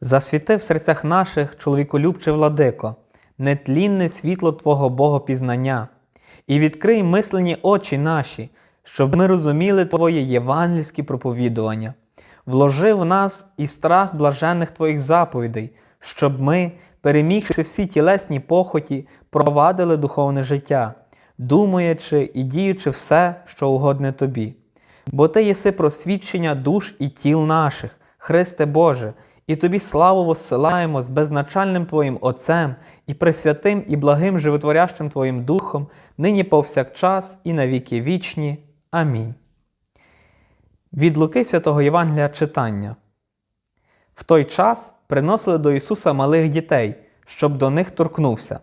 Засвіти в серцях наших, чоловіколюбче владико, нетлінне світло Твого Богопізнання, і відкрий мислені очі наші, щоб ми розуміли Твоє євангельське проповідування. Вложи в нас і страх блаженних Твоїх заповідей, щоб ми, перемігши всі тілесні похоті, провадили духовне життя, думаючи і діючи все, що угодне Тобі. Бо Ти єси просвідчення душ і тіл наших, Христе Боже, і Тобі славу воссилаємо з безначальним Твоїм Отцем і пресвятим і благим животворящим Твоїм Духом, нині повсякчас і на віки вічні. Амінь. Від Луки Святого Євангелія читання. В той час приносили до Ісуса малих дітей, щоб до них торкнувся.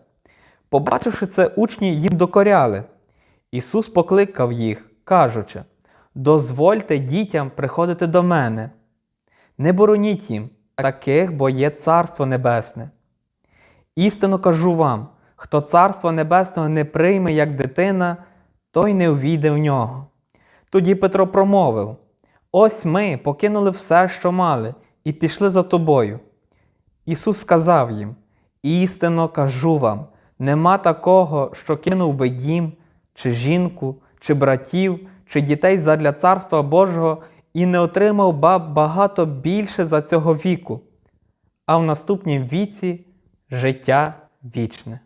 Побачивши це, учні їм докоряли. Ісус покликав їх, кажучи: Дозвольте дітям приходити до мене. Не бороніть їм таких, бо є Царство Небесне. Істинно кажу вам: хто Царства Небесного не прийме як дитина, той не увійде в нього. Тоді Петро промовив: Ось ми покинули все, що мали, і пішли за тобою. Ісус сказав їм: Істинно кажу вам, нема такого, що кинув би дім, чи жінку, чи братів, чи дітей задля Царства Божого і не отримав ба багато більше за цього віку, а в наступнім віці життя вічне.